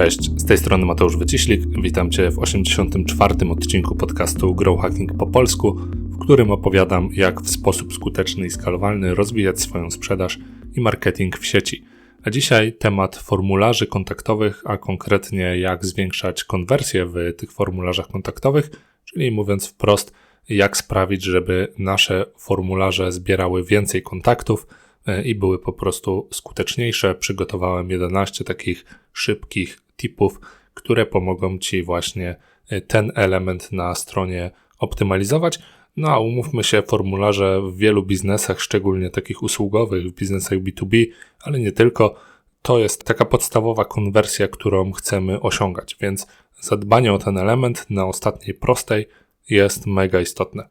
Cześć, z tej strony Mateusz Wyciślik. Witam Cię w 84. odcinku podcastu Grow Hacking po polsku, w którym opowiadam, jak w sposób skuteczny i skalowalny rozwijać swoją sprzedaż i marketing w sieci. A dzisiaj temat formularzy kontaktowych, a konkretnie jak zwiększać konwersję w tych formularzach kontaktowych, czyli mówiąc wprost, jak sprawić, żeby nasze formularze zbierały więcej kontaktów e, i były po prostu skuteczniejsze. Przygotowałem 11 takich szybkich tipów, które pomogą Ci właśnie e, ten element na stronie optymalizować. No a umówmy się, formularze w wielu biznesach, szczególnie takich usługowych, w biznesach B2B, ale nie tylko, to jest taka podstawowa konwersja, którą chcemy osiągać, więc zadbanie o ten element na ostatniej prostej jest mega istotne.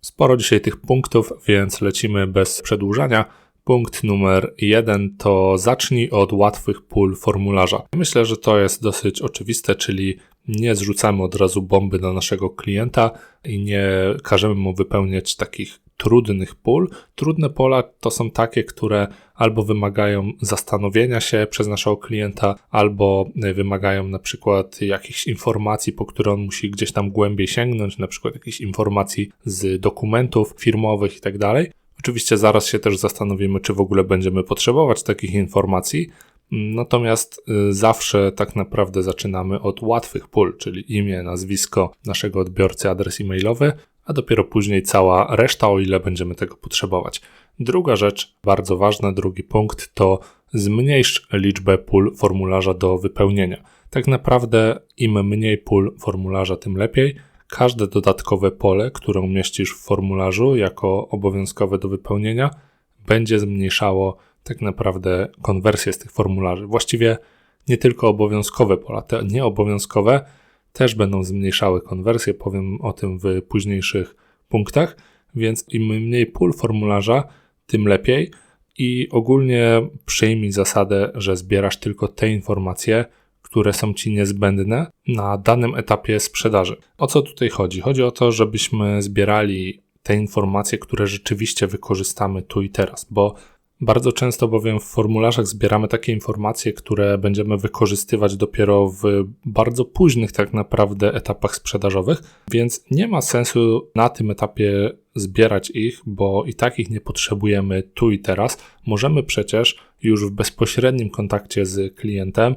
Sporo dzisiaj tych punktów, więc lecimy bez przedłużania. Punkt numer jeden to zacznij od łatwych pól formularza. Myślę, że to jest dosyć oczywiste, czyli nie zrzucamy od razu bomby na naszego klienta i nie każemy mu wypełniać takich trudnych pól. Trudne pola to są takie, które albo wymagają zastanowienia się przez naszego klienta, albo wymagają na przykład jakichś informacji, po które on musi gdzieś tam głębiej sięgnąć, na przykład jakichś informacji z dokumentów firmowych i tak dalej. Oczywiście zaraz się też zastanowimy, czy w ogóle będziemy potrzebować takich informacji. Natomiast y, zawsze tak naprawdę zaczynamy od łatwych pól, czyli imię, nazwisko naszego odbiorcy, adres e-mailowy, a dopiero później cała reszta, o ile będziemy tego potrzebować. Druga rzecz, bardzo ważna, drugi punkt to zmniejsz liczbę pól formularza do wypełnienia. Tak naprawdę im mniej pól formularza, tym lepiej. Każde dodatkowe pole, które umieścisz w formularzu jako obowiązkowe do wypełnienia, będzie zmniejszało tak naprawdę konwersję z tych formularzy. Właściwie nie tylko obowiązkowe pola, te nieobowiązkowe też będą zmniejszały konwersję. Powiem o tym w późniejszych punktach, więc im mniej pól formularza, tym lepiej. I ogólnie przyjmij zasadę, że zbierasz tylko te informacje, które są ci niezbędne na danym etapie sprzedaży. O co tutaj chodzi? Chodzi o to, żebyśmy zbierali te informacje, które rzeczywiście wykorzystamy tu i teraz, bo bardzo często bowiem w formularzach zbieramy takie informacje, które będziemy wykorzystywać dopiero w bardzo późnych tak naprawdę etapach sprzedażowych, więc nie ma sensu na tym etapie zbierać ich, bo i tak ich nie potrzebujemy tu i teraz. Możemy przecież już w bezpośrednim kontakcie z klientem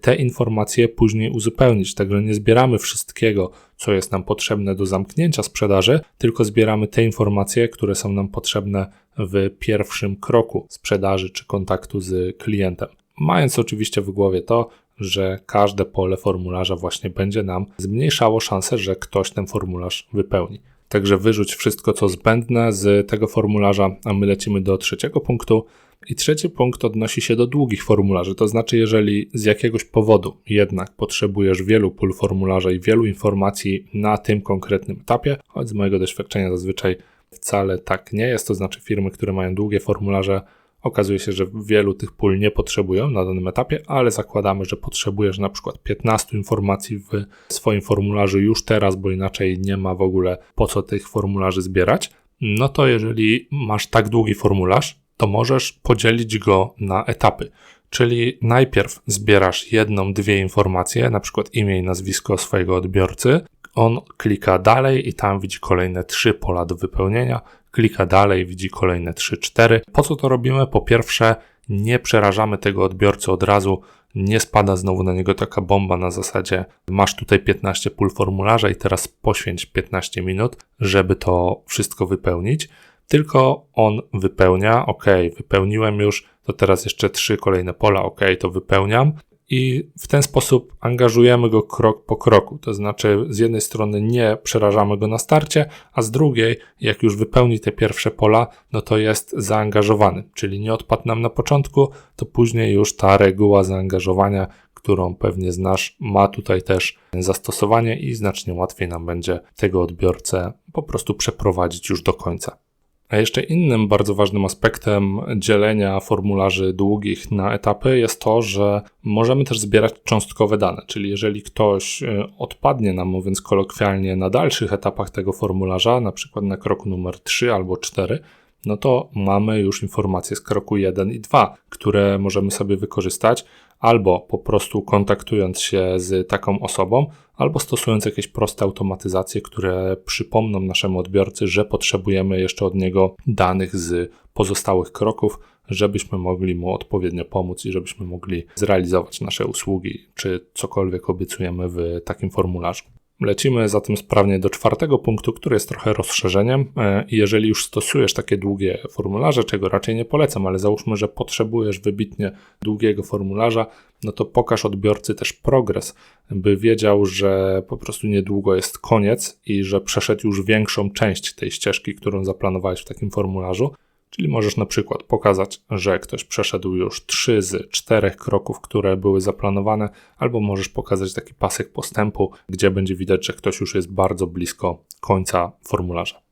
te informacje później uzupełnić. Także nie zbieramy wszystkiego, co jest nam potrzebne do zamknięcia sprzedaży, tylko zbieramy te informacje, które są nam potrzebne w pierwszym kroku sprzedaży czy kontaktu z klientem. Mając oczywiście w głowie to, że każde pole formularza właśnie będzie nam zmniejszało szansę, że ktoś ten formularz wypełni. Także wyrzuć wszystko, co zbędne z tego formularza, a my lecimy do trzeciego punktu. I trzeci punkt odnosi się do długich formularzy, to znaczy, jeżeli z jakiegoś powodu jednak potrzebujesz wielu pól formularza i wielu informacji na tym konkretnym etapie, choć z mojego doświadczenia zazwyczaj wcale tak nie jest, to znaczy firmy, które mają długie formularze, okazuje się, że wielu tych pól nie potrzebują na danym etapie, ale zakładamy, że potrzebujesz na przykład 15 informacji w swoim formularzu już teraz, bo inaczej nie ma w ogóle po co tych formularzy zbierać. No to jeżeli masz tak długi formularz, to możesz podzielić go na etapy. Czyli najpierw zbierasz jedną, dwie informacje, na przykład imię i nazwisko swojego odbiorcy. On klika dalej i tam widzi kolejne trzy pola do wypełnienia. Klika dalej, widzi kolejne trzy, cztery. Po co to robimy? Po pierwsze, nie przerażamy tego odbiorcy od razu, nie spada znowu na niego taka bomba na zasadzie masz tutaj 15 pól formularza i teraz poświęć 15 minut, żeby to wszystko wypełnić tylko on wypełnia, ok, wypełniłem już, to teraz jeszcze trzy kolejne pola, ok, to wypełniam. I w ten sposób angażujemy go krok po kroku. To znaczy, z jednej strony nie przerażamy go na starcie, a z drugiej, jak już wypełni te pierwsze pola, no to jest zaangażowany, czyli nie odpadł nam na początku, to później już ta reguła zaangażowania, którą pewnie znasz, ma tutaj też zastosowanie i znacznie łatwiej nam będzie tego odbiorcę po prostu przeprowadzić już do końca. A jeszcze innym bardzo ważnym aspektem dzielenia formularzy długich na etapy jest to, że możemy też zbierać cząstkowe dane, czyli jeżeli ktoś e, odpadnie nam, mówiąc kolokwialnie, na dalszych etapach tego formularza, na przykład na kroku numer 3 albo 4, no to mamy już informacje z kroku 1 i 2, które możemy sobie wykorzystać albo po prostu kontaktując się z taką osobą, albo stosując jakieś proste automatyzacje, które przypomną naszemu odbiorcy, że potrzebujemy jeszcze od niego danych z pozostałych kroków, żebyśmy mogli mu odpowiednio pomóc i żebyśmy mogli zrealizować nasze usługi, czy cokolwiek obiecujemy w takim formularzu. Lecimy zatem sprawnie do czwartego punktu, który jest trochę rozszerzeniem. E, jeżeli już stosujesz takie długie formularze, czego raczej nie polecam, ale załóżmy, że potrzebujesz wybitnie długiego formularza, no to pokaż odbiorcy też progres, by wiedział, że po prostu niedługo jest koniec i że przeszedł już większą część tej ścieżki, którą zaplanowałeś w takim formularzu. Czyli możesz na przykład pokazać, że ktoś przeszedł już 3 z 4 kroków, które były zaplanowane, albo możesz pokazać taki pasek postępu, gdzie będzie widać, że ktoś już jest bardzo blisko końca formularza.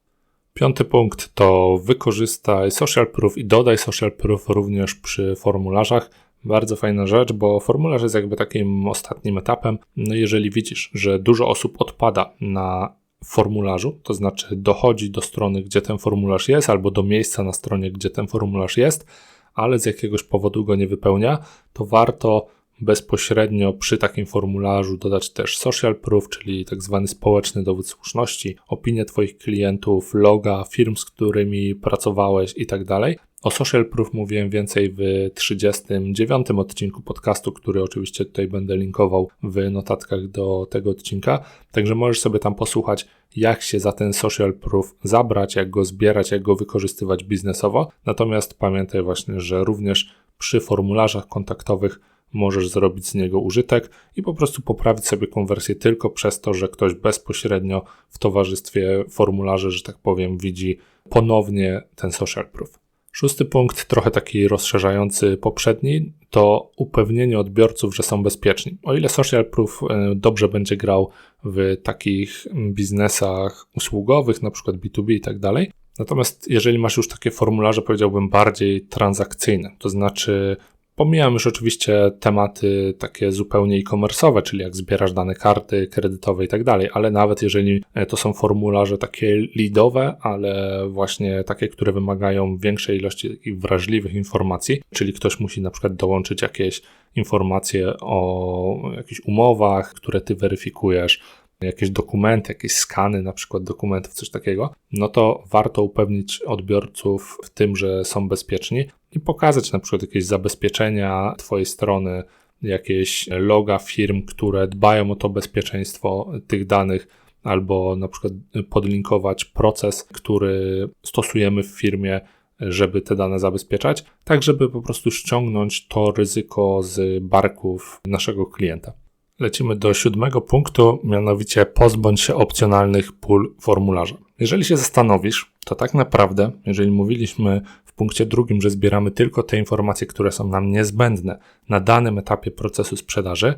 Piąty punkt to wykorzystaj social proof i dodaj social proof również przy formularzach. Bardzo fajna rzecz, bo formularz jest jakby takim ostatnim etapem. No jeżeli widzisz, że dużo osób odpada na formularzu, to znaczy dochodzi do strony, gdzie ten formularz jest, albo do miejsca na stronie, gdzie ten formularz jest, ale z jakiegoś powodu go nie wypełnia, to warto bezpośrednio przy takim formularzu dodać też social proof, czyli tak zwany społeczny dowód słuszności, opinię Twoich klientów, loga firm, z którymi pracowałeś i tak dalej. O social proof mówiłem więcej w 39 odcinku podcastu, który oczywiście tutaj będę linkował w notatkach do tego odcinka. Także możesz sobie tam posłuchać, jak się za ten social proof zabrać, jak go zbierać, jak go wykorzystywać biznesowo. Natomiast pamiętaj właśnie, że również przy formularzach kontaktowych możesz zrobić z niego użytek i po prostu poprawić sobie konwersję tylko przez to, że ktoś bezpośrednio w towarzystwie formularzy, że tak powiem, widzi ponownie ten social proof. Szósty punkt, trochę taki rozszerzający poprzedni, to upewnienie odbiorców, że są bezpieczni. O ile social proof e, dobrze będzie grał w takich biznesach usługowych, na przykład B2B i tak dalej, Natomiast jeżeli masz już takie formularze, powiedziałbym bardziej transakcyjne, to znaczy Pomijam już oczywiście tematy takie zupełnie e-commerce'owe, czyli jak zbierasz dane karty kredytowe i tak dalej, ale nawet jeżeli e, to są formularze takie lidowe, ale właśnie takie, które wymagają większej ilości wrażliwych informacji, czyli ktoś musi na przykład dołączyć jakieś informacje o jakichś umowach, które ty weryfikujesz, jakieś dokumenty, jakieś skany na przykład dokumentów, coś takiego, no to warto upewnić odbiorców w tym, że są bezpieczni i pokazać na przykład jakieś zabezpieczenia Twojej strony, jakieś loga firm, które dbają o to bezpieczeństwo tych danych, albo na przykład podlinkować proces, który stosujemy w firmie, żeby te dane zabezpieczać, tak żeby po prostu ściągnąć to ryzyko z barków naszego klienta. Lecimy do siódmego punktu, mianowicie pozbądź się opcjonalnych pól formularza. Jeżeli się zastanowisz, to tak naprawdę, jeżeli mówiliśmy punkcie drugim, że zbieramy tylko te informacje, które są nam niezbędne na danym etapie procesu sprzedaży,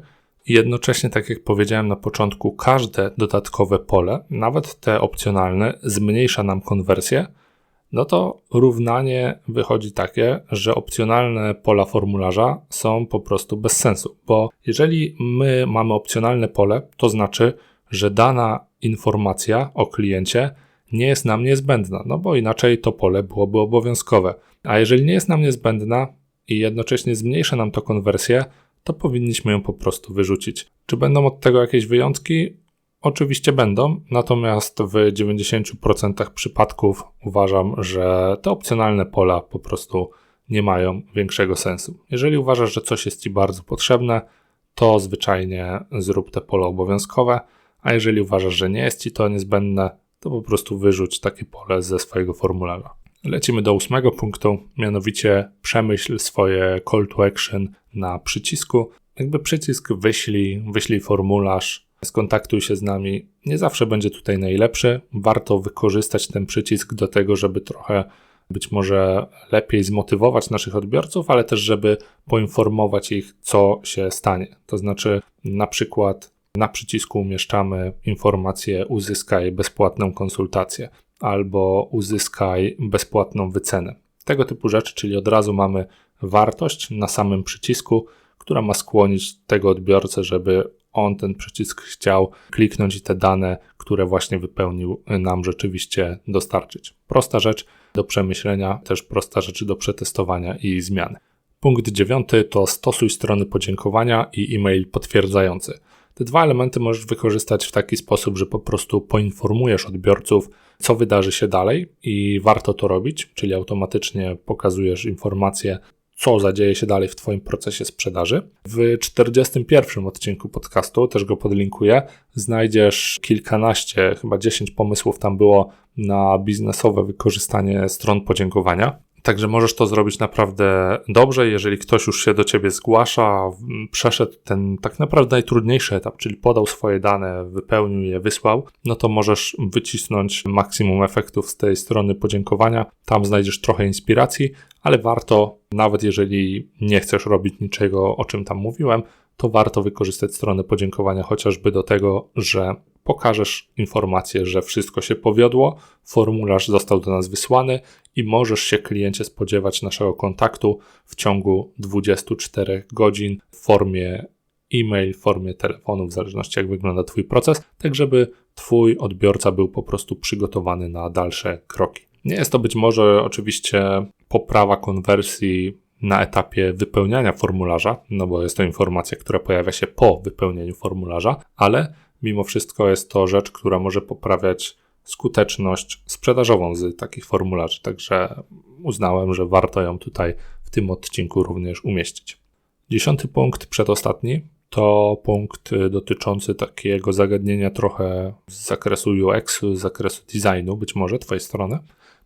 i jednocześnie, tak jak powiedziałem na początku, każde dodatkowe pole, nawet te opcjonalne, zmniejsza nam konwersję, no to równanie wychodzi takie, że opcjonalne pola formularza są po prostu bez sensu, bo jeżeli my mamy opcjonalne pole, to znaczy, że dana informacja o kliencie nie jest nam niezbędna, no bo inaczej to pole byłoby obowiązkowe. A jeżeli nie jest nam niezbędna i jednocześnie zmniejsza nam to konwersję, to powinniśmy ją po prostu wyrzucić. Czy będą od tego jakieś wyjątki? Oczywiście będą, natomiast w 90% przypadków uważam, że te opcjonalne pola po prostu nie mają większego sensu. Jeżeli uważasz, że coś jest Ci bardzo potrzebne, to zwyczajnie zrób te pole obowiązkowe, a jeżeli uważasz, że nie jest Ci to niezbędne, to po prostu wyrzuć takie pole ze swojego formularza. Lecimy do ósmego punktu, mianowicie przemyśl swoje call to action na przycisku. Jakby przycisk wyślij, wyślij formularz, skontaktuj się z nami. Nie zawsze będzie tutaj najlepszy. Warto wykorzystać ten przycisk do tego, żeby trochę być może lepiej zmotywować naszych odbiorców, ale też, żeby poinformować ich, co się stanie. To znaczy, na przykład na przycisku umieszczamy informację uzyskaj bezpłatną konsultację albo uzyskaj bezpłatną wycenę. Tego typu rzeczy, czyli od razu mamy wartość na samym przycisku, która ma skłonić tego odbiorcę, żeby on ten przycisk chciał kliknąć i te dane, które właśnie wypełnił, nam rzeczywiście dostarczyć. Prosta rzecz do przemyślenia, też prosta rzecz do przetestowania i zmiany. Punkt dziewiąty to stosuj strony podziękowania i e-mail potwierdzający. Te dwa elementy możesz wykorzystać w taki sposób, że po prostu poinformujesz odbiorców, co wydarzy się dalej i warto to robić, czyli automatycznie pokazujesz informacje, co zadzieje się dalej w Twoim procesie sprzedaży. W 41 odcinku podcastu, też go podlinkuję, znajdziesz kilkanaście, chyba 10 pomysłów tam było na biznesowe wykorzystanie stron podziękowania. Także możesz to zrobić naprawdę dobrze. Jeżeli ktoś już się do ciebie zgłasza, przeszedł ten tak naprawdę najtrudniejszy etap, czyli podał swoje dane, wypełnił je, wysłał, no to możesz wycisnąć maksimum efektów z tej strony podziękowania. Tam znajdziesz trochę inspiracji, ale warto, nawet jeżeli nie chcesz robić niczego, o czym tam mówiłem, to warto wykorzystać stronę podziękowania chociażby do tego, że pokażesz informację, że wszystko się powiodło, formularz został do nas wysłany i możesz się kliencie spodziewać naszego kontaktu w ciągu 24 godzin w formie e-mail, w formie telefonu, w zależności jak wygląda Twój proces, tak żeby Twój odbiorca był po prostu przygotowany na dalsze kroki. Nie jest to być może oczywiście poprawa konwersji na etapie wypełniania formularza, no bo jest to informacja, która pojawia się po wypełnieniu formularza, ale mimo wszystko jest to rzecz, która może poprawiać skuteczność sprzedażową z takich formularzy. Także uznałem, że warto ją tutaj w tym odcinku również umieścić. Dziesiąty punkt, przedostatni, to punkt dotyczący takiego zagadnienia trochę z zakresu UX, z zakresu designu, być może Twojej strony.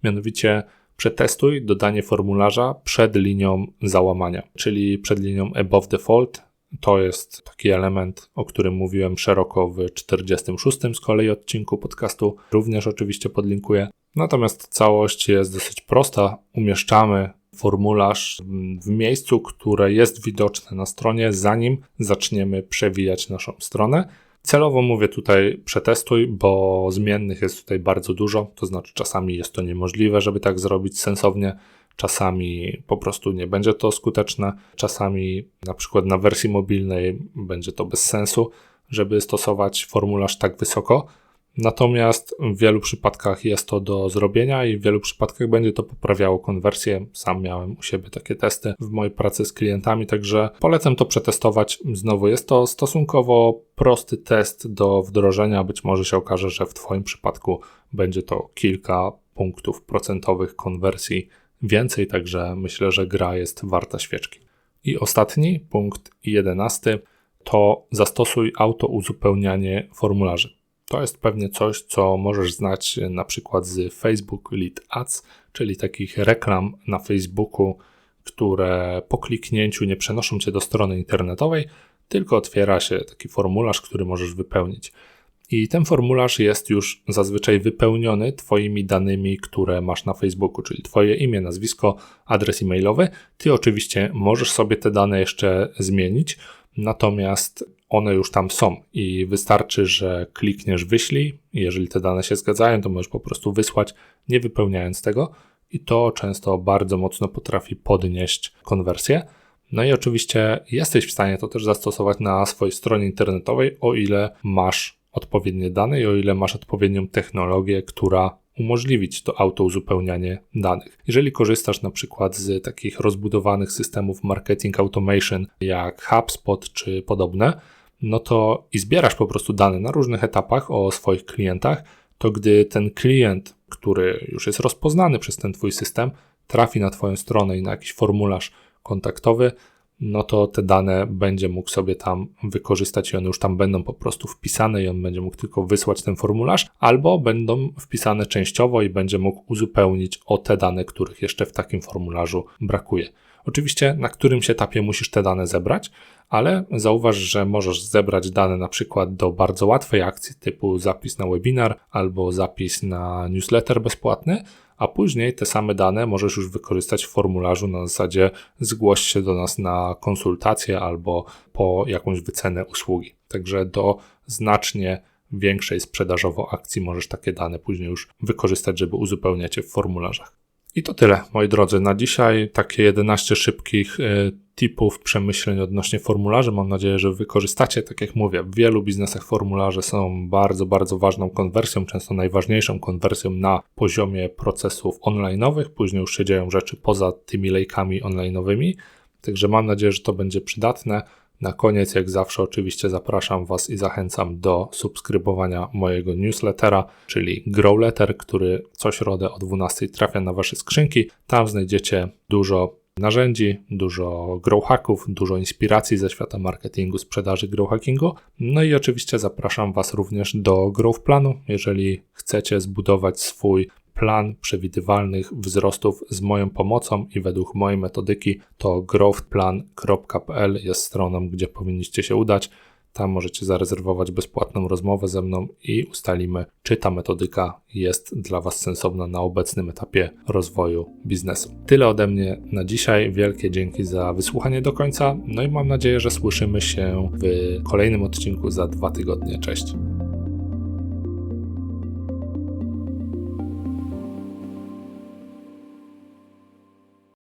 Mianowicie przetestuj dodanie formularza przed linią załamania, czyli przed linią above default, to jest taki element, o którym mówiłem szeroko w 46 z kolei odcinku podcastu. Również oczywiście podlinkuję. Natomiast całość jest dosyć prosta. Umieszczamy formularz w miejscu, które jest widoczne na stronie, zanim zaczniemy przewijać naszą stronę. Celowo mówię tutaj przetestuj, bo zmiennych jest tutaj bardzo dużo, to znaczy czasami jest to niemożliwe, żeby tak zrobić sensownie. Czasami po prostu nie będzie to skuteczne, czasami na przykład na wersji mobilnej będzie to bez sensu, żeby stosować formularz tak wysoko. Natomiast w wielu przypadkach jest to do zrobienia i w wielu przypadkach będzie to poprawiało konwersję. Sam miałem u siebie takie testy w mojej pracy z klientami, także polecam to przetestować. Znowu jest to stosunkowo prosty test do wdrożenia. Być może się okaże, że w Twoim przypadku będzie to kilka punktów procentowych konwersji więcej, także myślę, że gra jest warta świeczki. I ostatni, punkt jedenasty, to zastosuj auto uzupełnianie formularzy. To jest pewnie coś, co możesz znać na przykład z Facebook Lead Ads, czyli takich reklam na Facebooku, które po kliknięciu nie przenoszą cię do strony internetowej, tylko otwiera się taki formularz, który możesz wypełnić. I ten formularz jest już zazwyczaj wypełniony Twoimi danymi, które masz na Facebooku, czyli Twoje imię, nazwisko, adres e-mailowy. Ty oczywiście możesz sobie te dane jeszcze zmienić, natomiast one już tam są i wystarczy, że klikniesz wyślij. Jeżeli te dane się zgadzają, to możesz po prostu wysłać, nie wypełniając tego, i to często bardzo mocno potrafi podnieść konwersję. No i oczywiście jesteś w stanie to też zastosować na swojej stronie internetowej, o ile masz odpowiednie dane i o ile masz odpowiednią technologię, która umożliwić to auto uzupełnianie danych. Jeżeli korzystasz na przykład z takich rozbudowanych systemów marketing automation jak HubSpot czy podobne, no to i zbierasz po prostu dane na różnych etapach o swoich klientach, to gdy ten klient, który już jest rozpoznany przez ten twój system, trafi na twoją stronę i na jakiś formularz kontaktowy, no to te dane będzie mógł sobie tam wykorzystać i one już tam będą po prostu wpisane i on będzie mógł tylko wysłać ten formularz, albo będą wpisane częściowo i będzie mógł uzupełnić o te dane, których jeszcze w takim formularzu brakuje. Oczywiście na którymś etapie musisz te dane zebrać, ale zauważ, że możesz zebrać dane na przykład do bardzo łatwej akcji typu zapis na webinar albo zapis na newsletter bezpłatny, a później te same dane możesz już wykorzystać w formularzu na zasadzie zgłoś się do nas na konsultację albo po jakąś wycenę usługi. Także do znacznie większej sprzedażowo akcji możesz takie dane później już wykorzystać, żeby uzupełniać je w formularzach. I to tyle, moi drodzy. Na dzisiaj takie 11 szybkich y, tipów, przemyśleń odnośnie formularzy. Mam nadzieję, że wykorzystacie. Tak jak mówię, w wielu biznesach formularze są bardzo, bardzo ważną konwersją, często najważniejszą konwersją na poziomie procesów online'owych. Później już się dzieją rzeczy poza tymi lejkami online'owymi. Także mam nadzieję, że to będzie przydatne. Na koniec, jak zawsze, oczywiście zapraszam Was i zachęcam do subskrybowania mojego newslettera, czyli Growletter, który co środę o 12 trafia na Wasze skrzynki. Tam znajdziecie dużo narzędzi, dużo growhacków, dużo inspiracji ze świata marketingu, sprzedaży growhackingu. No i oczywiście zapraszam Was również do growth planu, jeżeli chcecie zbudować swój plan przewidywalnych wzrostów z moją pomocą i według mojej metodyki, to growthplan.pl jest stroną, gdzie powinniście się udać. Tam możecie zarezerwować bezpłatną rozmowę ze mną i ustalimy, czy ta metodyka jest dla Was sensowna na obecnym etapie rozwoju biznesu. Tyle ode mnie na dzisiaj. Wielkie dzięki za wysłuchanie do końca. No i mam nadzieję, że słyszymy się w kolejnym odcinku za dwa tygodnie. Cześć.